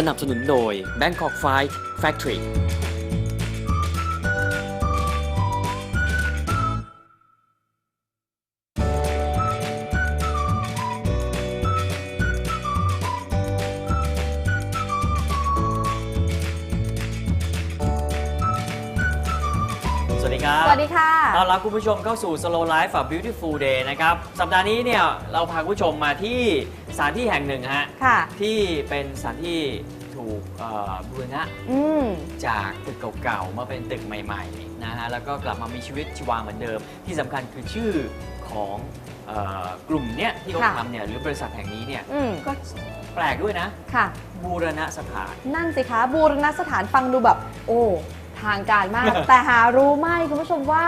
สนับสนุนโดย Bangkok Fight Factory สวัสดีครับ สวัสดีค่ะ ต้อนรับคุณผู้ชมเข้าสู่ Slow Life a Beautiful Day นะครับ สัปดาห์นี้เนี่ย เราพาคุณผู้ชมมาที่ สถานที่แห่งหนึ่งฮะค่ะ ที่เป็นสถานที่ถูกเอ่อบูรณะอืม จากตึกเก่าๆมาเป็นตึกใหม่ๆนะฮะแล้วก็กลับมามีชีวิตชีวาเหมือนเดิม ที่สำคัญคือชื่อของเอ่อกลุ่มเนี้ยที่เขาค่ะ ทำเนี่ยหรือบริษัทแห่งนี้เนี่ยอืมก็แปลกด้วยนะค่ะ บูรณะสถาน นั่นสิคะบูรณสถานฟังดูแบบ โอ้ ทางการมาก แต่หารู้ไหมคุณผู้ชมว่า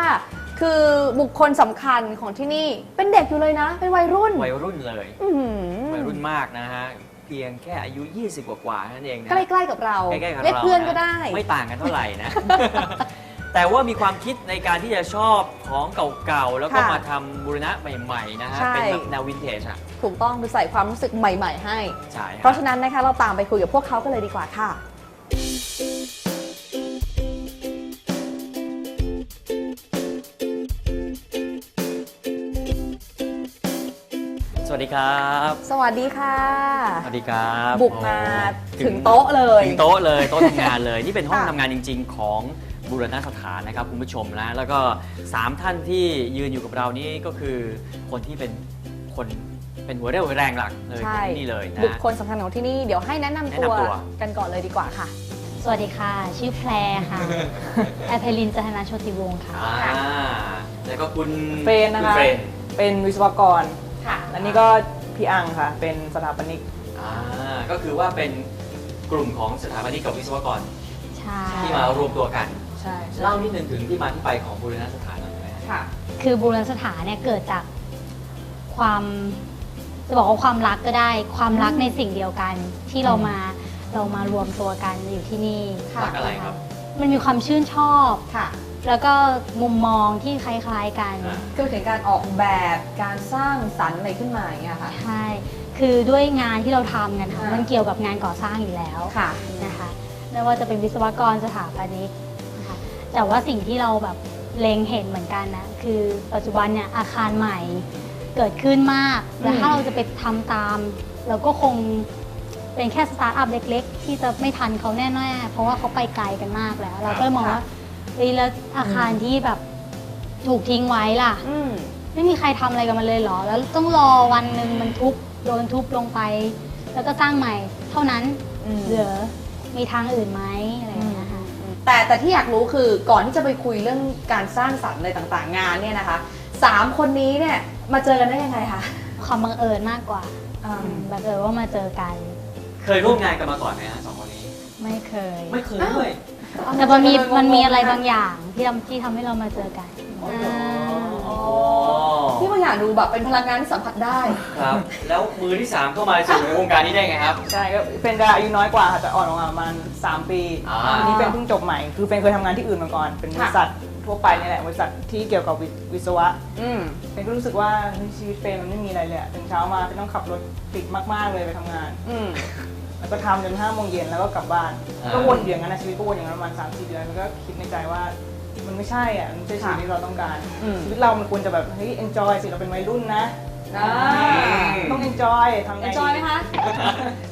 คือบุคคลสำคัญของที่นี่ เป็นเด็กอยู่เลยนะ เป็นวัยรุ่นวัยรุ่นเลยอื้อหือวัยรุ่นมากนะฮะเพียงแค่อายุ 20 กว่าๆนั่นเองนะใกล้ ๆ กับเราใกล้ๆกับเรียกเราเพื่อนนะก็ได้ ไม่ต่างกันเท่าไหร่นะ แต่ว่ามีความคิดในการที่จะชอบของเก่าๆ แล้วก็ค่ะมาทำบูรณะใหม่ๆนะฮะใช่ เป็นแบบแนววินเทจอะถูกต้องคือใส่ความรู้สึกใหม่ ๆ ให้ ใช่เพราะฉะนั้นนะคะเราตามไปคุยกับพวกเขากันเลยดีกว่าค่ะ วัสดีครับ สวัสดีค่ะ สวัสดีครับบุกมาโอ้ถึงโต๊ะเลย ถึงโต๊ะเลยโต๊ะทำงานเลย นี่เป็นห้องค่ะทำงานจริง ๆ ของบูรณะสถานนะครับคุณผู้ชมนะแล้วก็สามท่านที่ยืนอยู่กับเรานี่ก็คือคนที่เป็นคนเป็นหัวเรี่ยวหัวแรงหลักเลยของใช่ที่นี่เลยนะบุคคลสำคัญของที่นี่เดี๋ยวให้แนะนำแนะตัวนำตัวกันก่อนเลยดีกว่าค่ะ สวัสดีค่ะ ชื่อแพรค่ะแอร์เพลินจันทนาโชติวงศ์ค่ะอ่าแล้วก็คุณเฟรนนะคะณเฟรนเป็นวิศวกร ค่ะอันนี้ก็พี่อังค่ะ เป็นสถาปนิก อ่าก็คือว่าเป็นกลุ่มของสถาปนิกกับวิศวกรใช่ที่มารวมตัวกัน ใช่เล่านิดนึงถึงที่มาที่ไปของบูรณะสถานหน่อยได้ไหมค่ะ คือบูรณสถานเนี่ยเกิดจากความจะบอกว่าความรักก็ได้ ความรักในสิ่งเดียวกันที่เรามาเรามารวมตัวกันอยู่ที่นี่ค่ะรักอะไรครับ มันมีความชื่นชอบค่ะ แล้วก็มุมมองที่คล้ายๆกันอ่าคือถึงการออกแบบการสร้างสรรค์อะไรขึ้นมาอย่างเงี้ยค่ะ ใช่ คือด้วยงานที่เราทำกันค่ะอ่ามั มันเกี่ยวกับงานก่อสร้างอยู่แล้วค่ะ นะคะไม่ว่าจะเป็นวิศวกรสถาปนิกนะคะแต่ว่าสิ่งที่เราแบบเล็งเห็นเหมือนกันนะคือปัจจุบันเนี่ยอาคารใหม่เกิดขึ้นมากและถ้าเราจะไปทำตาม เราก็คงเป็นแค่สตาร์ทอัพเล็ก ๆ ที่จะไม่ทันเขาแน่ๆเพราะว่าเขาไปไกลกันมากแล้ว เราก็เลยมองว่า เฮ้ยแล้วอาคารที่แบบถูกทิ้งไว้ล่ะ อืม ไม่มีใครทำอะไรกับมันเลยเหรอ แล้วต้องรอวันหนึ่งมันทุบโดนทุบลงไป แล้วก็สร้างใหม่เท่านั้นอืม เหลือมีทางอื่นไหมอะไรอย่างเงี้ยค่ะ แต่แต่ที่อยากรู้คือก่อนที่จะไปคุยเรื่องการสร้างสรรค์อะไรต่างๆ งานเนี่ยนะคะสามคนนี้เนี่ยมาเจอกันได้ยังไงคะความบังเอิญมากกว่าบังเอิญว่ามาเจอกัน เคยร่วมงานกันมาก่อนไหมฮะสองคนนี้ ไม่เคย ไม่เคยด้วย แต่มันมีมันมีอะไรบางอย่างที่ทำที่ทำให้เรามาเจอกันอ๋ออ่าอ๋อที่บางอย่างดูแบบเป็นพลังงานที่สัมผัสได้ ครับ แล้วมือที่ 3 เข้ามาสู่ในวงการนี้ได้ไงครับ ใช่ก็เฟรนจะอายุน้อยกว่าค่ะจะอ่อนกว่าประมาณ3 ปีอ่าอันนี้เป็นเพิ่งจบใหม่ คือเฟรนเคยทำงานที่อื่นมาก่อน เป็นบริษัททั่วไปนี่แหละบริษัทที่เกี่ยวกับวิวิศวะอืมเฟรนก็รู้สึกว่าเฮ้ยชีวิตเฟรนมันไม่มีอะไรเลยอะตื่นเช้ามาเฟรนต้องขับรถติดมากๆเลยไปทำงานอืม แล้วก็ทำจนห้าโมงเย็นแล้วก็กลับบ้านอ่าก็วนอยู่อย่างนั้นนะชีวิตก็วนอย่างนั้นประมาณสามสี่เดือนแล้วก็คิดในใจว่ามันไม่ใช่อะมันไม่ใช่ชีวิตที่เราต้องการอืมชีวิตเรามันควรจะแบบเฮ้ย enjoy สิเราเป็นวัยรุ่นนะอ่าต้อง enjoy ทำไงเอนจอยไหมคะ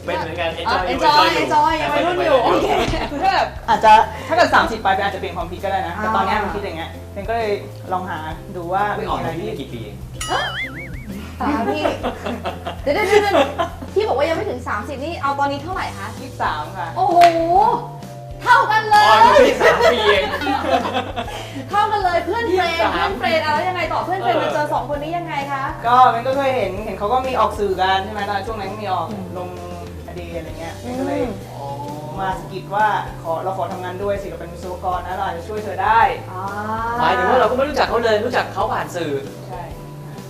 เป็นเหมือนกันเอน enjoy จอยเอนจอยยังวัยรุ่นอยู่โอเคคือถ้าแบบอาจจะถ้าเกิด30ไปเป็นอาจจะเปลี่ยนความคิดก็ได้นะแต่อ่าตอนเนี้ยมันคิดอย่างเงี้ยเฟนก็เลยลองหาดูว่าไม่มีออกอะไรมาที่ที่นี่กี่ปี เองตาพี่ เดี๋ยวเดี๋ยวเดี๋ยวเดี๋ยวที่บอกว่ายังไม่ถึง 30 นี่ เอาตอนนี้เท่าไหร่คะ ยี่สิบสามค่ะโอ้โห เท่ากันเลอ๋ออยู่ยที่สามปีเอง เท่ากันเลยเพื่อนเฟรนยี่สิบสามเพื่อนเฟรนเอาแล้วยังไงต่อเพื่อนเฟรนเออมาเจอสองคนนี้ยังไงคะ ก็เฟนก็เคยเห็นเห็นเขาก็มีออกสื่อกันใช่ไหมตอนช่วงนั้นก็มีออกลงอดีอะไรเงี้ยเฟนก็เลยอืมมาสะกิดว่าขอเราขอทำงานด้วยสิเราเป็นวิศวกรนะเราอาจจะช่วยเธอได้อ่าหมายถึงว่าเราก็ไม่รู้จักเขาเลยรู้จักเขาผ่านสื่อใช่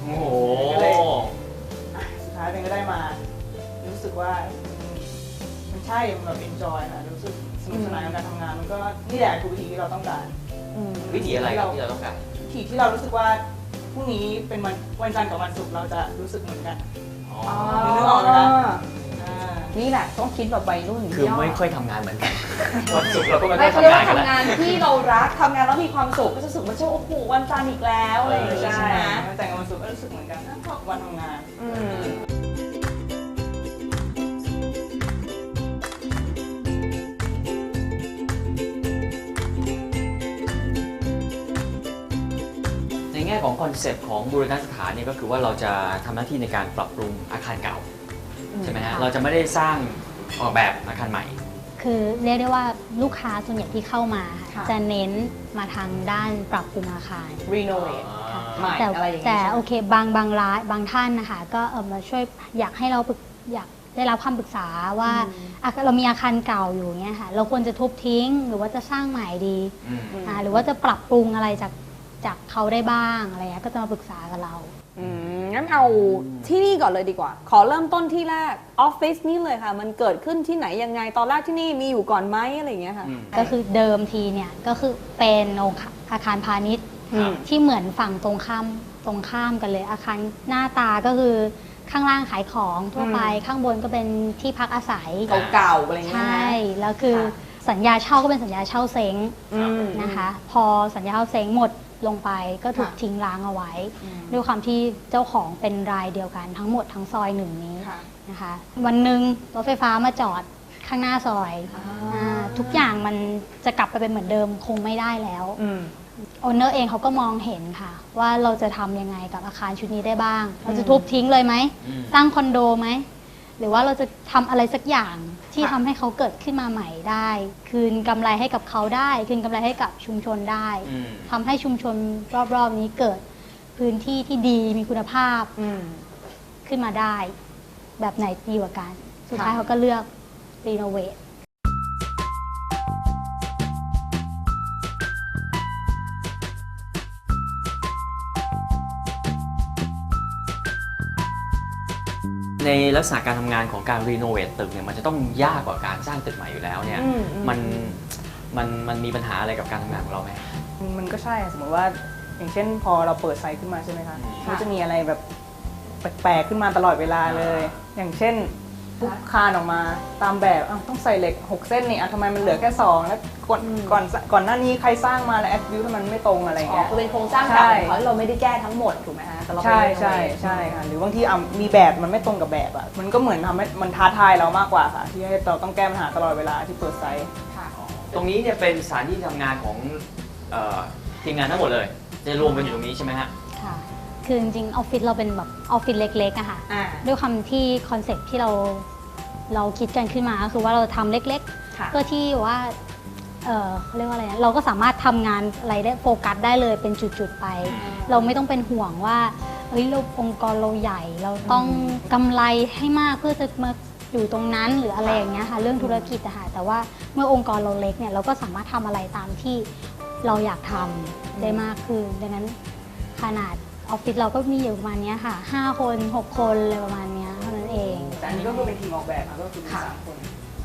โอ้โหก็เลยอะสุดท้ายเฟนก็ได้มา รู้สึกว่ามันมันใช่มันแบบ enjoy นะรู้สึกสนุกสนานกับการทำงานมันก็นี่แหละคือวิธีที่เราต้องการ อืมวิธีอะไรครับที่เราต้องการ วิธีที่เรารู้สึกว่าพรุ่งนี้เป็นวันวันจันทร์กับวันศุกร์เราจะรู้สึกเหมือนกัน อ๋ออ๋อนึกออกไหมคะอ่า นี่แหละต้องคิดแบบวัยรุ่นคือพี่ไม่ยค่อยทำงานเหมือนกันวันศุกร์เราก็ไม่ไม่ค่อยเขาเรียกทำงานว่ากันแล้ว ทำงานที่เรารักทำงานแล้วมีความสุขก็จะรู้สึกว่าโอ้โหวันจันทร์อีกแล้วอะไรอย่างเงี้ยใช่ใช่ไหมแต่งวันศุกร์ก็รู้สึกเหมือนกันนะวันทำงาน อืมในแง่ของคอนเซปต์ของบูรณสถานเนี่ยก็คือว่าเราจะทำหน้าที่ในการปรับปรุงอาคารเก่า ใช่ไหมฮะค่ะเราจะไม่ได้สร้างออกแบบอาคารใหม่ คือเรียกได้ว่าลูกค้าส่วนใหญ่ที่เข้ามา ค่ะ จะเน้นมาทางด้านปรับปรุงอาคาร รีโนเวทใหม่แต่อะไรอย่างเงี้ยแต่ใช่ไหมโอเคบางบางร้านบางท่านนะคะ ก็เออมาช่วยอยากให้เราปรึกอยากได้รับคำปรึกษาว่าอะเรามีอาคารเก่าอยู่เงี้ยค่ะ เราควรจะทุบทิ้งหรือว่าจะสร้างใหม่ดีอืม อ่าหรือว่าจะปรับปรุงอะไรจากจากเขาได้บ้างอะไรเงี้ยก็จะมาปรึกษากับเรา อืมงั้นเอาที่นี่ก่อนเลยดีกว่า ขอเริ่มต้นที่แรกออฟฟิศนี่เลยค่ะ มันเกิดขึ้นที่ไหนยังไง ตอนแรกที่นี่มีอยู่ก่อนไหมอะไรอย่างเงี้ยค่ะอืมก็คือเดิมทีเนี่ยก็คือเป็นอาคารพาณิชย์อืม ที่เหมือนฝั่งตรงข้ามตรงข้ามกันเลย อาคารหน้าตาก็คือข้างล่างขายของทั่วไปข้างบนก็เป็นที่พักอาศัย เก่าๆอะไรอย่างเงี้ยใช่ นะแล้วคือค่ะสัญญาเช่าก็เป็นสัญญาเช่าเซ้งอืม นะคะ พอสัญญาเช่าเซ้งหมด ลงไปก็ถูกค่ะทิ้งร้างเอาไว้ อืมด้วยความที่เจ้าของเป็นรายเดียวกันทั้งหมดทั้งซอยหนึ่งนี้ค่ะนะคะ วันหนึ่งรถไฟฟ้ามาจอดข้างหน้าซอยอ่าอ่าทุกอย่างมันจะกลับไปเป็นเหมือนเดิมคงไม่ได้แล้ว อืม โอนเนอร์เองเขาก็มองเห็นค่ะ ว่าเราจะทำยังไงกับอาคารชุดนี้ได้บ้าง เราจะทุบทิ้งเลยไหม อืม สร้างคอนโดไหม หรือว่าเราจะทำอะไรสักอย่างที่ค่ะ ทำให้เขาเกิดขึ้นมาใหม่ได้ คืนกำไรให้กับเขาได้ คืนกำไรให้กับชุมชนได้อืม ทำให้ชุมชนรอบๆนี้เกิดพื้นที่ที่ดีมีคุณภาพ อืม ขึ้นมาได้ แบบไหนดีกว่ากัน สุดค่ะท้ายเขาก็เลือกรีโนเวท ในลักษณะการทำงานของการรีโนเวทตึกเนี่ยมันจะต้องยากกว่าการสร้างตึกใหม่อยู่แล้วเนี่ยอืมอืม มันมันมันมีปัญหาอะไรกับการทำงานของเราไหม มันก็ใช่สมมติว่าอย่างเช่นพอเราเปิดไซต์ขึ้นมาใช่ไหมคะอืมมันจะมีอะไรแบบแปลกๆขึ้นมาตลอดเวลาเลย อย่างเช่น ปุ๊บคานออกมาตามแบบอ้าวต้องใส่เหล็ก 6 เส้นนี่อะทำไมมันเหลือแค่ 2 แล้วก่อนก่อนก่อนหน้านี้ใครสร้างมาแล้วแอดวิวทำไมมันไม่ตรงอะไรอย่างอ๋อเงี้ย คือเป็นโครงสร้างเก่าใช่ของเขาที่เราไม่ได้แก้ทั้งหมดถูกไหมฮะแต่เราไปใช่รีโนเวทใช่ใช่ค่ะหรือบางทีอะมีแบบมันไม่ตรงกับแบบอะมันก็เหมือนทำให้มันท้าทายเรามากกว่าค่ะ ที่ให้เราต้องแก้ปัญหาตลอดเวลาที่เปิดไซต์ ค่ะตรงนี้เนี่ยเป็นสถานที่ทำงานของเอ่อทีมงานทั้งหมดเลย จะรวมกันอยู่ตรงนี้ใช่ไหมฮะ ค่ะ คือจริงๆออฟฟิศเราเป็นแบบออฟฟิศเล็กๆอะค่ะ อ่า ด้วยความที่คอนเซ็ปต์ที่เรา เราคิดกันขึ้นมาก็คือว่าเราทำเล็กค่ะๆเพื่อที่ว่าเออเขาเรียกว่าอะไรนะเราก็สามารถทำงานอะไรได้โฟกัสได้เลยเป็นจุดๆไป เราไม่ต้องเป็นห่วงว่าเฮ้ยเราองค์กรเราใหญ่ เราต้องกำไรให้มากเพื่อจะมาอยู่ตรงนั้นหรืออะไรอย่างเงี้ยค่ะเรื่องธุรกิจอะค่ะแต่ว่าเมื่อองค์กรเราเล็กเนี่ยเราก็สามารถทำอะไรตามที่เราอยากทำได้มากขึ้นดังนั้นขนาดออฟฟิศเราก็มีอยู่ประมาณเนี้ยค่ะ 5 คน 6 คนอะไรประมาณเนี้ย เท่านั้นเอง แต่อันนี้ก็คือเป็นทีมออกแบบค่ะก็คือมีสามคน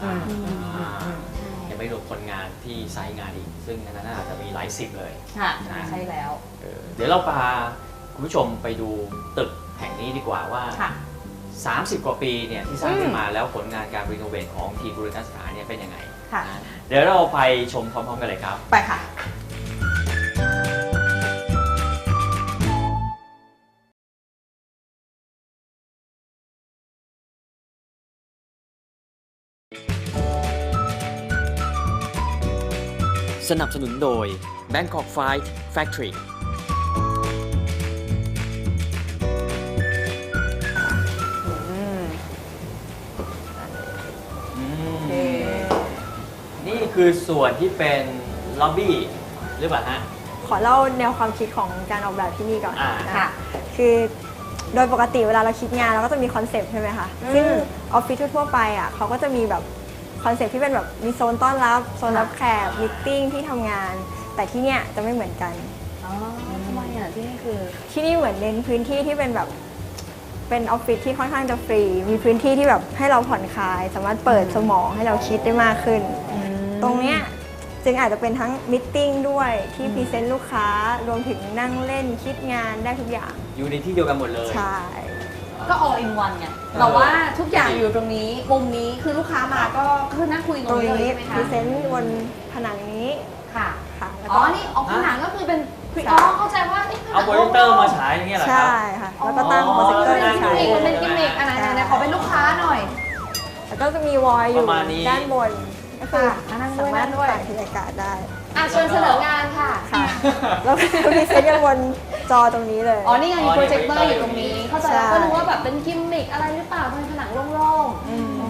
อืมอืม อ่าใช่ยังไม่รวมคนงานที่ไซต์งานอีก ซึ่งอันนั้นอาจจะมีหลายสิบเลย ค่ะอ่า ใช่แล้วเออเดี๋ยวเราพาคุณผู้ชมไปดูตึกแห่งนี้ดีกว่าว่า ค่ะ 30 กว่าปีเนี่ยที่สร้างอืมขึ้นมาแล้วผลงานการรีโนเวทของทีมบูรณสถานเนี่ยเป็นยังไงค่ะ นะเดี๋ยวเราไปชมพร้อมๆกันเลยครับ ไปค่ะ สนับสนุนโดย Bangkok Fight Factory อืมอืมโอเคนี่คือส่วนที่เป็นล็อบบี้หรือเปล่าฮะ ขอเล่าแนวความคิดของการออกแบบที่นี่ก่อนอ่า นะค่ะ คะคือโดยปกติเวลาเราคิดงานเราก็จะมีคอนเซปต์ใช่ไหมคะอืมซึ่งออฟฟิศทั่วๆไปอะเขาก็จะมีแบบ คอนเซปต์ที่เป็นแบบมีโซนต้อนรับ โซนรับแขกมิทติ้งที่ทำงาน แต่ที่เนี่ยจะไม่เหมือนกัน อ๋อทำไมอะที่นี่คือ ที่นี่เหมือนเน้นพื้นที่ที่เป็นแบบเป็นออฟฟิศที่ค่อนข้างจะฟรี มีพื้นที่ที่แบบให้เราผ่อนคลาย สามารถเปิดสมองให้เราคิดได้มากขึ้น ตรงเนี้ยจึงอาจจะเป็นทั้งมิทติ้งด้วยที่พรีเซนต์ลูกค้ารวมถึงนั่งเล่นคิดงานได้ทุกอย่าง อยู่ในที่เดียวกันหมดเลย ใช่อ ก็ all in one ไงแต่ว่าทุกอย่างอยู่ตรงนี้มุมนี้คือลูกค้ามาก็คือนั่งคุยตตรรงงนี้เลยนี้ใช่ไหมพรีคะเซนต์บนผนังนี้ค่ะ ค่ะแล้วอ๋อ ก็นี่ออกผนังก็คือเป็นใช่อ๋อเข้าใจว่านี่เอาโปรเจคเตอร์มาฉายอย่างเงี้ยเหรอครัใช่บค่ะแล้วก็ตั้งอ๋อโปรเจคเตอร์เป็นใช้กิมมิคมันเป็นกิมมิคอะไรไหนๆขอเป็นลูกค้าหน่อย แล้วก็จะมีวอยอยู่ประมาณนี้ ด้านบนก็คือค่ะนั่งด้วยสามารถนั่งด้วย ถ่ายบรรยากาศได้ อะเชิญเสนองานค่ะ ค่ะ แล้วก็พรีเซนต์กันบนจอตรงนี้เลย อ๋อ นี่ไงมีโปรเจคเตอร์อยู่ตรงนี้ เข้าใจแล้วใช่ก็รู้ว่าแบบเป็นกิมมิคอะไรหรือเปล่าเป็นผนังโล่งอืม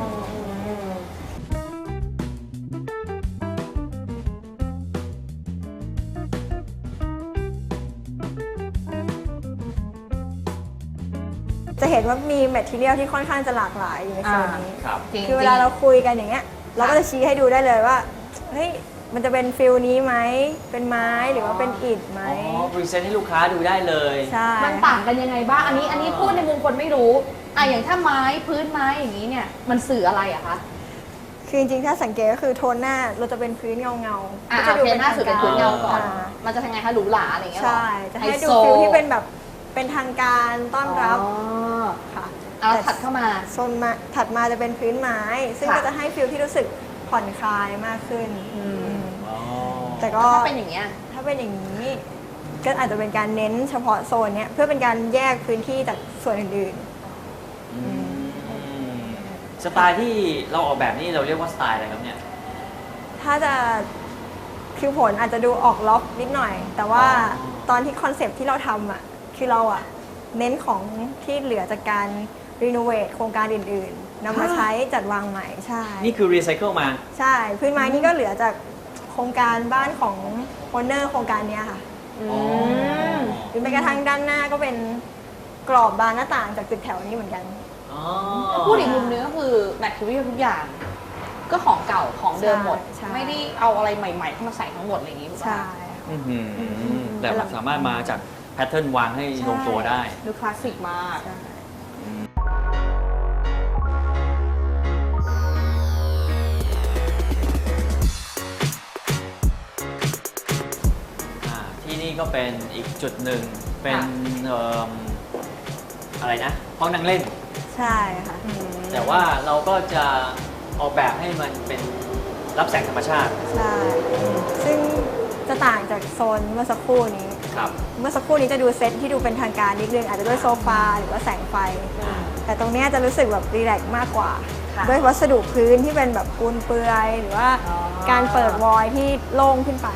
จะเห็นว่ามีแมทเทียลที่ค่อนข้างจะหลากหลายอยู่ในโซนนี้ ครับๆจริงๆคือเวลาเราคุยกันอย่างเงี้ย เราก็จะชี้ให้ดูได้เลยว่า เฮ้ย มันจะเป็นฟิลนี้ไหม เป็นไม้หรือว่าเป็นอิฐไหม อ๋อพรีเซนต์ให้ลูกค้าดูได้เลย ใช่มันต่างกันยังไงบ้าง อันนี้อันนี้พูดในมุมคนไม่รู้อะอย่างถ้าไม้พื้นไม้อย่างนี้เนี่ย มันสื่ออะไรอะคะ คือจริงๆ ถ้าสังเกตก็คือโทนหน้าเราจะเป็นพื้นเงาเงาๆอะก็จะดูโอเคหน้าสื่อเป็นพื้นเงาก่อนามันจะทำไงคะหรูหราอะไรอย่างเงี้ยเหรอใช่ จะให้ไฮดูโซฟิลที่เป็นแบบเป็นทางการต้อนรับอ๋อค่ะเอาถัดเข้ามาโซนมาถัดมาจะเป็นพื้นไม้ ซึ่งค่ะก็จะให้ฟิลที่รู้สึกผ่อนคลายมากขึ้นอืมอ๋อ แต่ก็ถ้าเป็นอย่างเงี้ยถ้าเป็นอย่างนี้ก็อาจจะเป็นการเน้นเฉพาะโซนเนี้ยเพื่อเป็นการแยกพื้นที่จากส่วนอื่นอืมสไตล์ที่เราออกแบบนี้เราเรียกว่าสไตล์อะไรครับเนี่ย ๆ ถ้าจะคือผลอาจจะดูออกล็อกนิดหน่อย แต่ว่าอ๋อ ตอนที่คอนเซปต์ที่เราทำอะคือเราอะเน้นของที่เหลือจากการรีโนเวทโครงการอื่นๆนำมาใช้จัดวางใหม่ใช่ นี่คือรีไซเคิลมา ใช่ พื้นไม้นี่ก็เหลือจาก โครงการบ้านของโอนเนอร์โครงการเนี้ยค่ะอ๋อหรือแม้กระทั่งด้านหน้าก็เป็นกรอบบานหน้าต่างจากตึกแถวนี้เหมือนกัน อ๋อถ้าพูดอีกมุมนึงก็คือแมทเทียลทุกอย่าง ก็ของเก่าของเดิมหมดใช่ ไม่ได้เอาอะไรใหม่ๆเข้ามาใส่ทั้งหมดอะไรอย่างงี้ถูกปะ ใช่อื้อหือแต่มันสามารถมาจากแพทเทิร์นวางให้ลงตัวได้ ดูคลาสสิกมาก ใช่ ก็เป็นอีกจุดหนึ่ง เป็นเอิ่มอะไรนะห้องนั่งเล่น ใช่ค่ะ แต่ว่าเราก็จะออกแบบให้มันเป็นรับแสงธรรมชาติใช่ ซึ่งจะต่างจากโซนเมื่อสักครู่นี้ ครับ เมื่อสักครู่นี้จะดูเซตที่ดูเป็นทางการนิดนึง อาจจะด้วยโซฟาหรือว่าแสงไฟ แต่ตรงเนี้ยจะรู้สึกแบบรีแลกซ์มากกว่า ค่ะด้วยวัสดุพื้นที่เป็นแบบปูนเปลือย หรือว่าอ๋อ การเปิดวอยที่โล่งขึ้นไป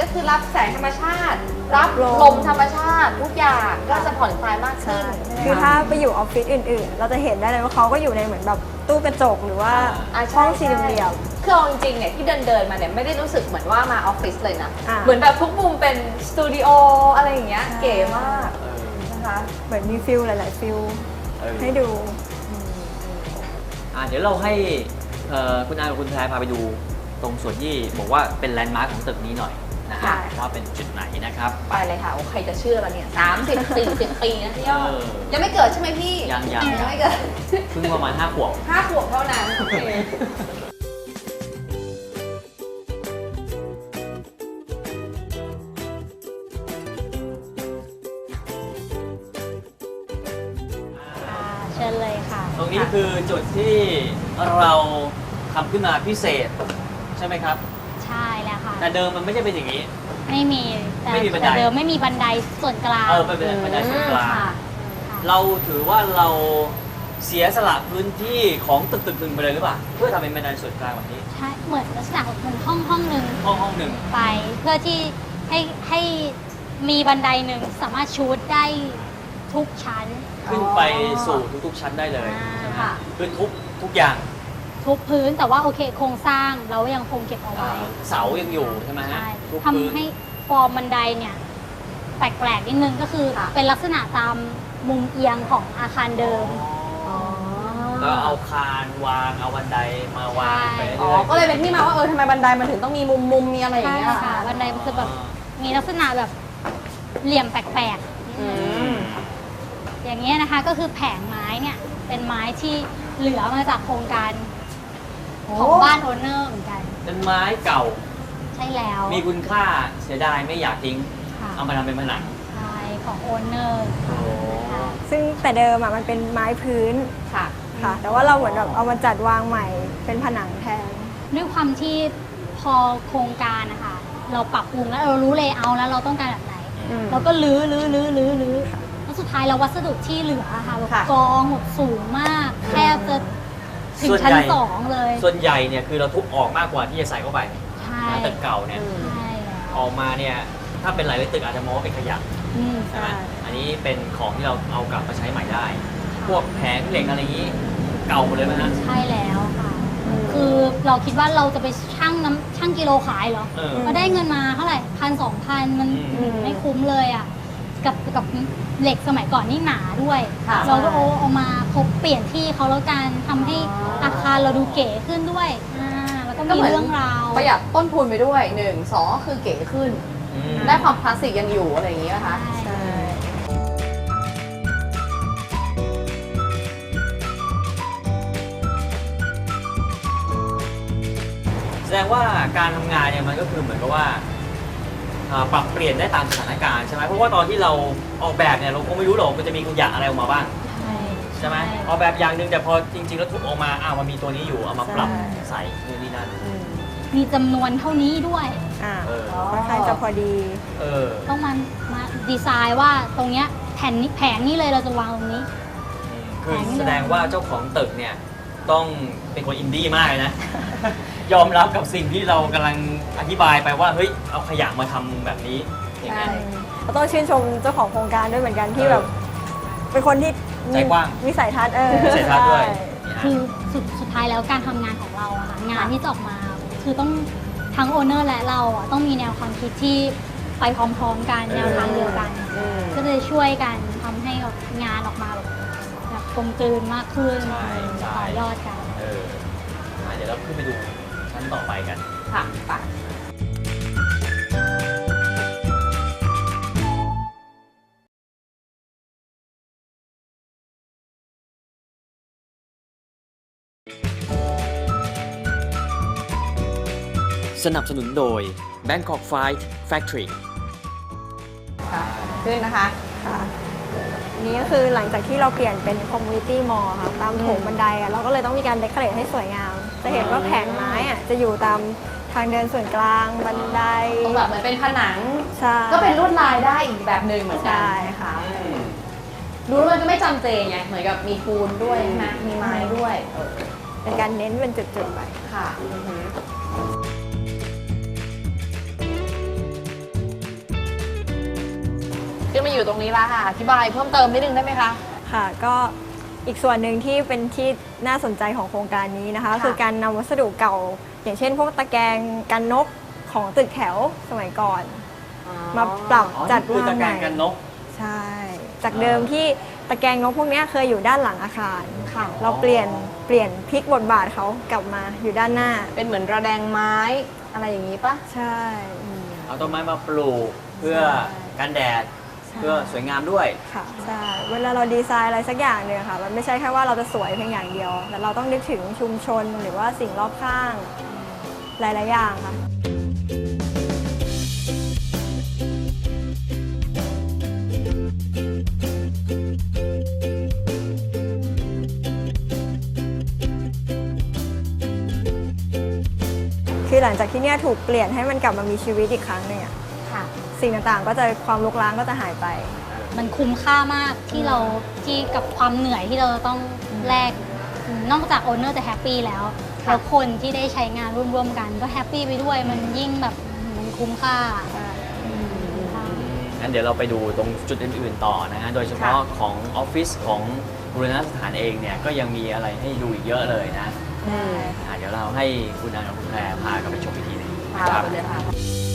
ก็คือรับแสงธรรมชาติ รับลม ลมธรรมชาติ ทุกอย่างก็จะผ่อนคลายมากขึ้นคือถ้าไปอยู่ออฟฟิศอื่น ๆ เราจะเห็นได้เลยว่าเขาก็อยู่ในเหมือนแบบตู้กระจกหรือว่าอ่าช่องสี่เหลี่ยม คือเอาจริงๆเนี่ยที่เดินเดินๆมาเนี่ยไม่ได้รู้สึกเหมือนว่ามาออฟฟิศเลยนะ อ่า เหมือนแบบทุกมุมเป็นสตูดิโออะไรอย่างเงี้ยใช่เก๋มากเออนะคะเหมือนมีฟิลหลาย ๆ ฟิลเออให้ดู อ่าเดี๋ยวเราให้เอ่อคุณอากับคุณแพรพาไปดูตรงส่วนที่บอกว่าเป็นแลนด์มาร์คของตึกนี้หน่อย นะครับค่ะว่าเป็นจุดไหนนะครับ ไปเลยค่ะโอ้ใครจะเชื่อกันเนี่ยสามสิบสี่สิบปีนะพี่ยอดเออยังไม่เกิดใช่ไหมพี่ยังยังยังไม่เกิดเพิ่งประมาณ5ขวบห้าขวบเท่านั้นโอเคค่ะเชิญเลยค่ะ ตรงนี้คือจุดที่เราทำขึ้นมาพิเศษ ใช่ไหมครับใช่ แล้วค่ะแต่เดิมมันไม่ใช่เป็นอย่างนี้ ไม่มีแต่ไม่มีบันได แต่เดิมไม่มีบันไดส่วนกลางเออเป็นบันไดส่วนกลางค่ะ เราถือว่าเราเสียสละพื้นที่ของตึกตึกหนึ่งไปเลยหรือเปล่าเพื่อทำเป็นบันไดส่วนกลางแบบนี้ใช่เหมือนลักษณะของเป็นห้องห้องหนึ่งห้องห้องหนึ่งไป เพื่อที่ให้ให้มีบันไดหนึ่งสามารถชูดได้ทุกชั้น ขึ้นไปสู่ทุกๆชั้นได้เลยอ่าใช่ไหมค่ะ คือทุกทุกอย่าง ทุกพื้นแต่ว่าโอเคโครงสร้างเรายังคงเก็บเอาไว้อ่าเสายังอยู่ใช่ไหมฮะใช่ทุกพื้นทำให้ฟอร์มบันไดเนี่ยแปลกๆนิดนึงก็คือค่ะเป็นลักษณะตามมุมเอียงของอาคารเดิม ก็เอาคานวางเอาบันไดมาวางไปใช่เรื่อ๋ออยๆก็เลยเป็นที่มาว่าเออทำไมบันไดมันถึงต้องมีมุมมุมๆมีอะไรอย่างใช่เงี้ยค่ะบันไดมันจะแบบ มีลักษณะแบบเหลี่ยมแปลกๆอืมอย่างเงี้ยนะคะ ก็คือแผงไม้เนี่ยเป็นไม้ที่เหลือมาจากโครงการ ของบ้านโอนเนอร์เหมือนกัน เป็นไม้เก่า ใช่แล้ว มีคุณค่าเสียดายไม่อยากทิ้ง ค่ะเอามาทำเป็นผนังใช่ของโอนเนอร์โอ้ค่ะซึ่งแต่เดิมอะมันเป็นไม้พื้นค่ะ ค่ะ แต่ว่าเราเหมือนแบบเอามาจัดวางใหม่เป็นผนังแทน ด้วยความที่พอโครงการนะคะเราปรับปรุงแล้วเรารู้เลยเอาแล้วเราต้องการแบบไหน อืม เราก็ลื้อลื้อลื้อลื้อลื้อแล้วสุดท้ายเราวัสดุที่เหลือค่ะแบบค่ะ กองแบบสูงมาก แทบจะ ถึงส่วนชั้นใหญ่ สองเลยส่วนใหญ่เนี่ยคือเราทุบออกมากกว่าที่จะใส่เข้าไปใช่นะตึกเก่าเนี่ยใช่แล้วออกมาเนี่ยถ้าเป็นหลายๆตึกอาจจะมองว่าเป็นขยะอืมใช่ไหมใช่อันนี้เป็นของที่เราเอากลับมาใช้ใหม่ได้ พวกแผงเหล็กอะไรอย่างนี้เก่าหมดเลยไหมฮะใช่แล้วค่ะ คือเราคิดว่าเราจะไปชั่งน้ำชั่งกิโลขายเหรอ เออ ก็ได้เงินมาเท่าไหร่พันสองพันมันอืม ไม่คุ้มเลยอะ กับกับเหล็กสมัยก่อนนี่หนาด้วยค่ะเราก็เอาเอามาพบเปลี่ยนที่เขาแล้วกันทำให้อาคารเราดูเก๋ขึ้นด้วยอ่าแล้วก็ก็มีเหมือน เรื่องราว ประหยัดต้นทุนไปด้วยหนึ่งสองก็คือเก๋ขึ้น อืมได้ความคลาสสิกยังอยู่อะไรอย่างนี้นะคะ ใช่ แสดงว่าการทำงานเนี่ยมันก็คือเหมือนกับว่า อ่าปรับเปลี่ยนได้ตามสถานการณ์ใช่ไหมเพราะว่าตอนที่เราออกแบบเนี่ยเราคงไม่รู้หรอกมันจะมีขยะอะไรออกมาบ้างใช่ ใช่ไหมออกแบบอย่างหนึ่งแต่พอจริงๆแล้วถูกออกมาอ้าวมันมีตัวนี้อยู่เอามาปรับใช่ใส่นู่นนี่นั่นมีจำนวนเท่านี้ด้วย อ่าเออค่อนข้างจะพอดี เออ ต้องมามาดีไซน์ว่าตรงเนี้ยแผ่นนี้แผงนี้เลยเราจะวางตรงนี้ คือแสดงว่าเจ้าของตึกเนี่ย ต้องเป็นคนอินดี้มากเลยนะ ยอมรับกับสิ่งที่เรากำลังอธิบายไปว่า เฮ้ย เอาขยะมาทำแบบนี้อย่างนั้นเราต้องชื่นชมเจ้าของโครงการด้วยเหมือนกันที่เออแบบ เป็นคนที่ใจกว้างวิสัยทัศน์เออวิสัยทัศน์ด้วยใช่ เนี่ยคือสุดสุดท้ายแล้วการทำงานของเราอะค่ะงานที่จะออกมา คือต้องทั้งโอเนอร์และเราอะต้องมีแนวความคิดที่ไปพร้อมๆกันแนวทางเดียวกัน ก็จะช่วยกันทำให้ออกงานออกมาแบบแบบก ลมกลืนมากขึ้นใช่ใช่ ต่อยอดกัน เอออะเดี๋ยวเราขึ้นไปดูชั้นต่อไปกัน ค่ะไปสนับสนุนโดย Bangkok Fight Factory ค่ะขึ้นนะคะค่ะอั นนี้ก็คือหลังจากที่เราเปลี่ยนเป็นคอมมูนิตี้มอลล์ค่ะตามโถงบันไดอะเราก็เลยต้องมีการเดคอเรทให้สวยงาม จะเห็นว่าแผงไม้อะจะอยู่ตามทางเดินส่วนกลางบันไดตรงแบบเหมือนเป็นผนัง ใช่ก็เป็นลวดลายได้อีกแบบหนึ่งเหมือนกัใช่ค่ะ ดูแล้วมันก็ไม่จำเจไงเหมือนกับมีปูนด้วยใช่ไหมมีไม้ด้วยเออเป็นการเน้นเป็นจุดๆไป ค่ะ ขึ้นมาอยู่ตรงนี้แล้วค่ะ อธิบายเพิ่มเติมนิดนึงได้ไหมคะ ค่ะก็อีกส่วนหนึ่งที่เป็นที่น่าสนใจของโครงการนี้นะคะ ค่ะ คือการนำวัสดุเก่า อย่างเช่น พวกตะแกรงกันนกของตึกแถวสมัยก่อน มาปรับอ๋อจัดนี่คือวาตะงแกใหรม่งกันนก ใช่ จากเดิมที่ตะแกรงนกพวกเนี้ยเคยอยู่ด้านหลังอาคาร ค่ะ เราเปลี่ยนเปลี่ยนพลิกบทบาทเขากลับมาอยู่ด้านหน้า เป็นเหมือนระแดงไม้อะไรอย่างนี้ปะใช่ เอาต้นไม้มาปลูกเพื่อกันแดด เพื่อสวยงามด้วย ค่ะใช่เวลาเราดีไซน์อะไรสักอย่างเนี่ยค่ะ มันไม่ใช่แค่ว่าเราจะสวยเพียงอย่างเดียว แต่เราต้องนึกถึงชุมชนหรือว่าสิ่งรอบข้างหลาย ๆ อย่างค่ะ คือหลังจากที่เนี่ยถูกเปลี่ยนให้มันกลับมามีชีวิตอีกครั้งหนึ่งอะ ค่ะ สิ่งต่างๆ ก็จะความลุกล้างก็จะหายไป มันคุ้มค่ามากที่เราที่กับความเหนื่อยที่เราต้องแลกนอกจากโอเนอร์จะแฮปปี้แล้วค่ะแล้วคนที่ได้ใช้งานร่วมๆกันก็แฮปปี้ไปด้วยมันยิ่งแบบมันคุ้มค่าอืมคุ้มค่างั้นเดี๋ยวเราไปดูตรงจุดอื่นๆต่อนะฮะ โดยเฉพาะของออฟฟิศของบูรณสถานเองเนี่ย ก็ยังมีอะไรให้ดูอีกเยอะเลยนะอะเดี๋ยวเราให้คุณอากับคุณแพรพากันไปชมอีกทีหนึงพานะคเรารับ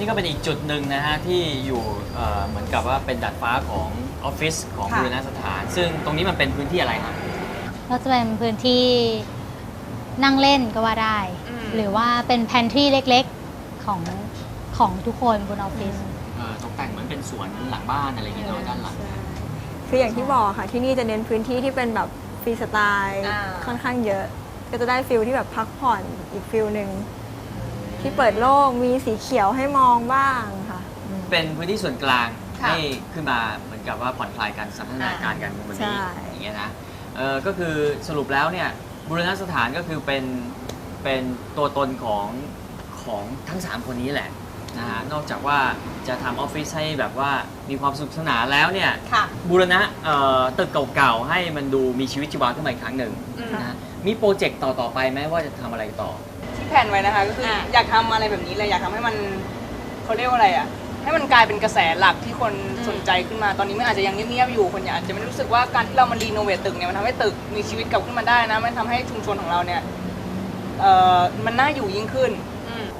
นี่ก็เป็นอีกจุดหนึ่งนะฮะที่อยู่เอ่อเหมือนกับว่าเป็นดาดฟ้าของออฟฟิศของค่ะ บูรณสถาน ซึ่งตรงนี้มันเป็นพื้นที่อะไรครับ ก็จะเป็นพื้นที่นั่งเล่นก็ว่าได้ อืม หรือว่าเป็นแพนทรีเล็กๆของของทุกคนบนออฟฟิศ เอ่อตกแต่งเหมือนเป็นสวนหลังบ้านอะไรอย่างเงี้ยเนาะด้านหลังจคืออย่างที่บอกค่ะที่นี่จะเน้นพื้นที่ที่เป็นแบบฟรีสไตล์อ่า ค่อนข้างเยอะ ก็จะได้ฟิลที่แบบพักผ่อนอีกฟิลหนึ่ง ที่เปิดโล่งมีสีเขียวให้มองบ้างค่ะเป็นพื้นที่ส่วนกลางค่ะให้ขึ้นมาเหมือนกับว่าผ่อนคลายการสัมพันธนาการกันบนใช่ นี้อย่างเงี้ยนะเออก็คือสรุปแล้วเนี่ยบูรณสถานก็คือเป็นเป็นตัวตนของของทั้ง 3 คนนี้แหละนะฮะนอกจากว่าจะทำออฟฟิศให้แบบว่ามีความสนุขสนานแล้วเนี่ยค่ะบูรณะเอ่อตึกเก่าๆให้มันดูมีชีวิตชีวาขึ้นมาอีกครั้งหนึ่งนะฮะมีโปรเจกต์ต่อๆไปไหมว่าจะทำอะไรต่อที่ แผนไว้นะคะ ก็คืออะ อยากทำอะไรแบบนี้เลยอยากทำให้มันเขาเรียกว่าอะไรอะ ให้มันกลายเป็นกระแสหลักที่คนสนใจขึ้นมาตอนนี้มันอาจจะยังเงียบๆอยู่คนอาจจะไม่รู้สึกว่าการที่เรามารีโนเวทตึกเนี่ยมันทำให้ตึกมีชีวิตกลับขึ้นมาได้นะมันทำให้ชุมชนของเราเนี่ยเอ่อมันน่าอยู่ยิ่งขึ้น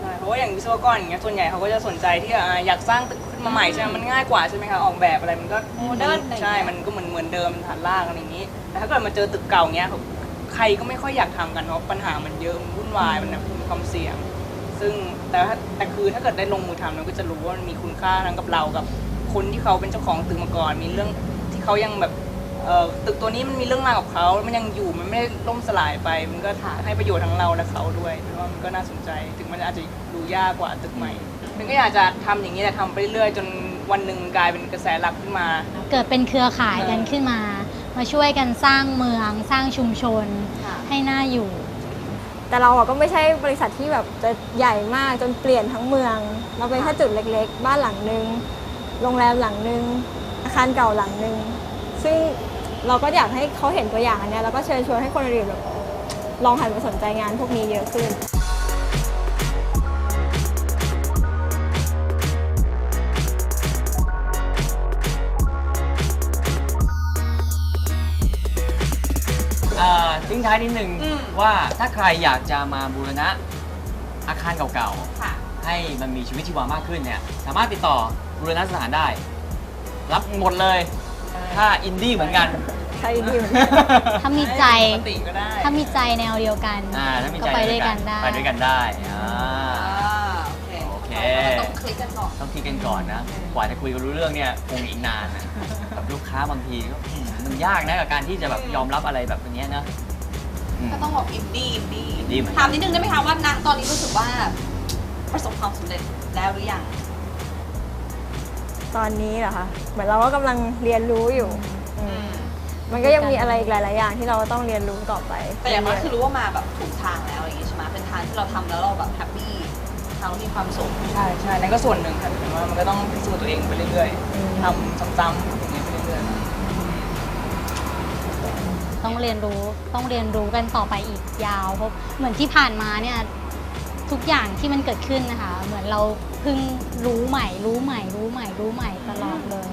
ใช่เพราะว่าอย่างวิศวกรอย่างเงี้ยส่วนใหญ่เขาก็จะสนใจที่อ่าอยากสร้างตึกขึ้นมาใหม่ใช่ไหมมันง่ายกว่าใช่ไหมคะออกแบบอะไรมันก็โมเดิร์นอะไรอย่างเงี้ย ใช่ มันก็เหมือนเหมือนเดิมฐานรากอะไรอย่างนี้แต่ถ้าเกิดมาเจอตึกเก่าเงี้ย ใครก็ไม่ค่อยอยากทำกันเพราะปัญหามันเยอะมันวุ่นวายมันมีความเสี่ยง ซึ่งแต่แต่คือถ้าเกิดได้ลงมือทำเราก็จะรู้ว่ามันมีคุณค่าทั้งกับเรากับคนที่เขาเป็นเจ้าของตึกมาก่อนมีเรื่องที่เขายังแบบเอ่อตึกตัวนี้มันมีเรื่องราวกับเขามันยังอยู่ มันไม่ได้ล่มสลายไป มันก็ให้ประโยชน์ทั้งเราและเขาด้วยเพราะว่ามันก็น่าสนใจ ถึงมันอาจจะดูยากกว่าตึกใหม่มันก็อยากจะทำอย่างนี้แต่ทำไปเรื่อยๆจนวันหนึ่งกลายเป็นกระแสหลักขึ้นมา เกิดเป็นเครือข่ายกันขึ้นมา มาช่วยกันสร้างเมืองสร้างชุมชนค่ะให้น่าอยู่ แต่เราอะก็ไม่ใช่บริษัทที่แบบจะใหญ่มากจนเปลี่ยนทั้งเมือง เราเป็นแค่จุดเล็กๆ บ้านหลังนึง โรงแรมหลังนึง อาคารเก่าหลังนึง ซึ่งเราก็อยากให้เขาเห็นตัวอย่างอันเนี้ยแล้วก็เชิญชวนให้คนอื่นแบบลองหันมาสนใจงานพวกนี้เยอะขึ้น ทิ้งท้ายนิดนึงว่าถ้าใครอยากจะมาบูรณะอาคารเก่าค่ะ ๆ ให้มันมีชีวิตชีวามากขึ้นเนี่ยสามารถติดต่อบูรณะสถานได้ รับหมดเลยถ้าอินดี้เหมือนกัน ใช่ดีเหมือนกันถ้ามีใจ ปกติก็ได้ถ้ามีใจแนวเดียวกัน อ่าถ้ามีก็ใจไปด้วยกันได้ ไปด้วยกันได้อ่าโอเคโอเคต้องคลิกกันก่อน ต้องคิดกันก่อนนะ กว่าจะคุยกันรู้เรื่องเนี่ยคงอีกนานนะ กับลูกค้าบางทีก็อืมมันยากนะกับการที่จะแบบยอมรับอะไรแบบนี้นะอืม ก็ต้องบอกอินดี้อินดี้อินดี้เหมือนกัน ถามนิดนึงได้ไหมคะว่าณตอนนี้รู้สึกว่า ประสบความสำเร็จแล้วหรือยังตอนนี้เหรอคะเหมือนเราก็กำลังเรียนรู้อยู่อืมมันก็ยังมีอะไรอีกหลาย ๆ อย่างที่เราต้องเรียนรู้ต่อไปแต่อย่างน้อยคือรู้ว่ามาแบบถูกทางแล้วอย่างงี้ใช่ไหมเป็นทางที่เราทำแล้วเราแบบแฮปปี้ทำแล้วมีความสุข ใช่ใช่นั่นก็ส่วนหนึ่งค่ะแต่ว่ามันก็ต้องพิสูจน์ตัวเองไปเรื่อยๆทำซ้ำๆ ต้องเรียนรู้ต้องเรียนรู้กันต่อไปอีกยาวเพราะเหมือนที่ผ่านมาเนี่ยทุกอย่างที่มันเกิดขึ้นนะคะ เหมือนเราเพิ่งรู้ใหม่ รู้ใหม่ รู้ใหม่ รู้ใหม่ตลอดเลย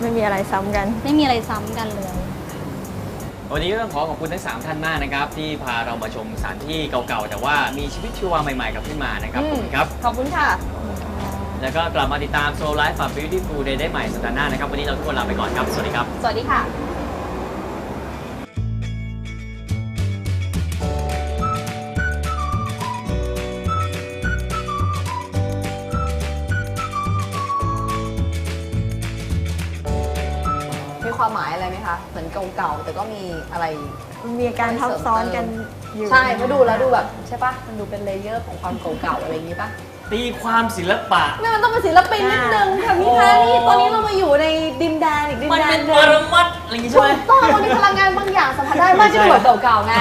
ไม่มีอะไรซ้ำกัน ไม่มีอะไรซ้ำกันเลย วันนี้ก็ต้องขอขอบคุณทั้ง 3 ท่านมากนะครับ ที่พาเรามาชมสถานที่เก่าๆ แต่ว่ามีชีวิตชีวาใหม่ๆกลับขึ้นมานะครับขอบคุณครับ ขอบคุณค่ะ แล้วก็กลับมาติดตาม Soul Life ฝาก Beautiful Day ได้ใหม่สัปดาห์หน้านะครับ วันนี้เราทุกคนลาไปก่อนครับ สวัสดีครับ สวัสดีค่ะ เหมือนเก่าๆ แต่ก็มีอะไรมีการทับซ้อนกันอยู่ใช่เพราะดูแล้วดูแบบ ใช่ปะมันดูเป็นเลเยอร์ของความเก่าๆ อะไรอย่างงี้ปะตีความศิลปะ ไม่มันต้องเป็นศิลปินนิดนึงค่ะพี่คะนี่ตอนนี้เรามาอยู่ในดินแดนอีกดินมันแดเป็นนหปนึ่งรมัตถ์อะไรอย่างงี้ใช่ถูไหม กต้องมันมีพลังงานบางอย่างสัมผัสได้มากที่เหมือนเก่าๆไง